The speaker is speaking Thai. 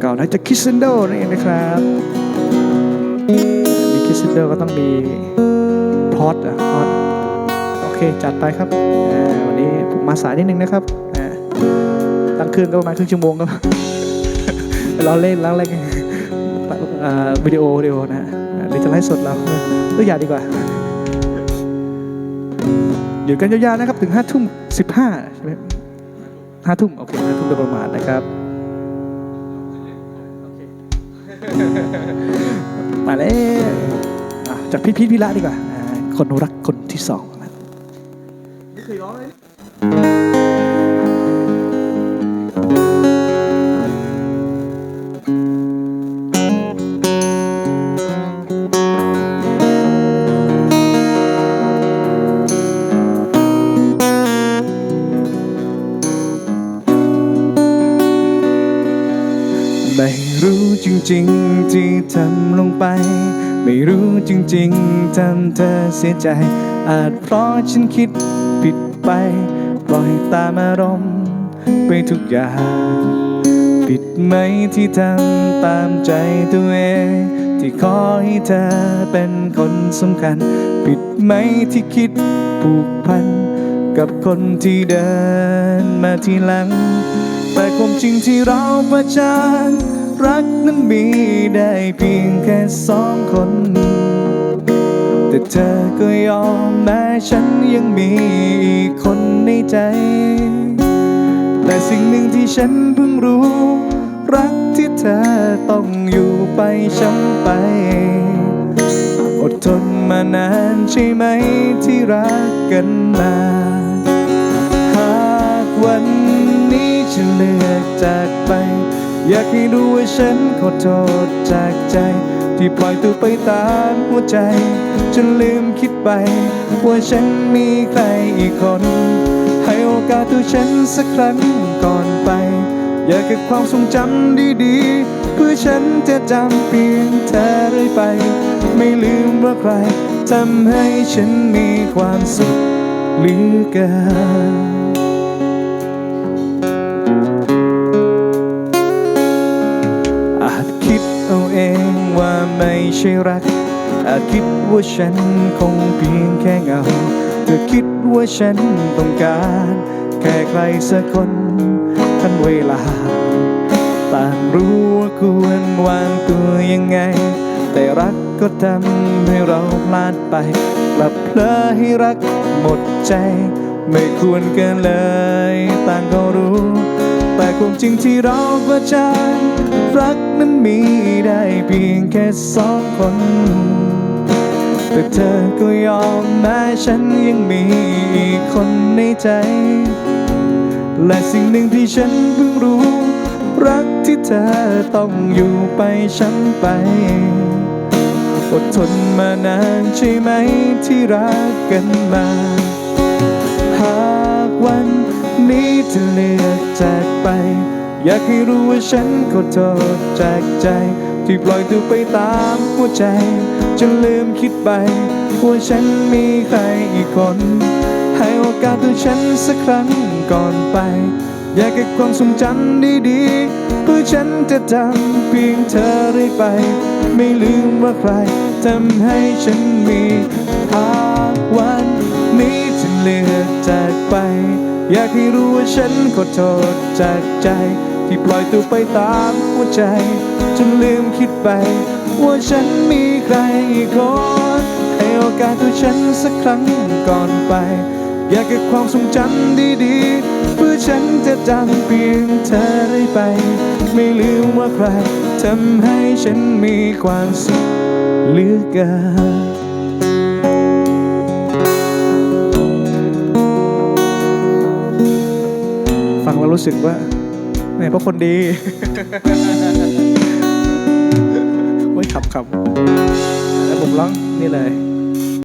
เก่าๆนะจากคิสเซนโดนั่นเองนะครับมีคิสเซนโดก็ต้องมีพอดอะพอดโอเคจัดไปครับวันนี้ผมมาสายนิดนึงนะครับตั้งครื่องก็ประมาณครึ่งชั่วโมงครับเราเล่นล้างเล่นวิดีโอวิดีโอนะหรือจะไลฟ์สดเราเอออย่าดีกว่าอยู่กันยาวๆนะครับ ถึงห้าทุ่มสิบห้าใช่ไหมห้าทุ่มโอเคห้าทุ่มโดยประมาณนะครับ มาแล้วจากพี่พีทพี่ละดีกว่า คนรักคนที่สอง ไม่รู้จริงๆ ที่ทำลงไป ไม่รู้จริงๆทำเธอเสียใจ อาจเพราะฉันคิดผิดไป ปล่อยตามอารมณ์ไปทุกอย่าง ผิดไหมที่ทำตามใจตัวเอง ที่ขอให้เธอเป็นคนสำคัญ ผิดไหมที่คิดผูกพัน กับคนที่เดินมาทีหลังแต่ความจริงที่เราประจาน รักนั้นมีได้เพียงแค่สองคน แต่เธอก็ยอมแม้ฉันยังมีอีกคนในใจ แต่สิ่งหนึ่งที่ฉันเพิ่งรู้ รักที่เธอต้องอยู่ไปช้ำไป อดทนมานานใช่ไหมที่รักกันมา หากวันนี้จะเลือกจากไป อยากให้รู้ว่าฉันขอโทษจากใจ ที่ปล่อยตัวไปตามหัวใจ จนลืมคิดไป ว่าฉันมีใครอีกคน ให้โอกาสตัวฉันสักครั้งก่อนไป อยากเก็บความทรงจำดีๆ เพื่อฉันจะจำเพียงเธอเรื่อยไป ไม่ลืมว่าใครทำให้ฉันมีความสุขเหลือเกิน ช่รัก อาจคิดว่าฉันคงเพียงแค่เงาเธอคิดว่าฉันต้องการ แค่ใครสักคนทันเวลา ต่างรู้ว่าควรวางตัวยังไง แต่รักก็ทำให้เราพลาดไปกลับเพลอให้รักหมดใจ ไม่ควรเกินเลย ต่างก็รู้ แต่ความจริงที่เราประจานรักนั้นมีได้เพียงแค่สองคน แต่เธอก็ยอมแม้ฉันยังมีอีกคนในใจ และสิ่งหนึ่งที่ฉันเพิ่งรู้ รักที่เธอต้องอยู่ไปช้ำไปอดทนมานานใช่ไหมที่รักกันมา หากวันนี้จะเลือก อยากให้รู้ว่าฉันขอโทษจากใจ ที่ปล่อยตัวไปตามหัวใจ จนลืมคิดไป ว่าฉันมีใครอีกคน ให้โอกาสตัวฉันสักครั้งก่อนไป อยากเก็บความทรงจำดีๆ เพื่อฉันจะจำเพียงเธอเรื่อยไป ไม่ลืมว่าใครทำให้ฉันมีหากวันนี้จะเลือกจากไป อยากให้รู้ว่าฉันขอโทษจากใจ ที่ปล่อยตัวไปตามหัวใจ จนลืมคิดไป ว่าฉันมีใครอีกคนให้โอกาสตัวฉันสักครั้งก่อนไป อยากเก็บความทรงจำดีๆ เพื่อฉันจะจำเพียงเธอได้ไป ไม่ลืมว่าใครทำให้ฉันมีความสุขเหลือเกินฟังแล้วรู้สึกว่า แม่พราะคนดีไว้ขับขับแล้วผมร้องนี่เลย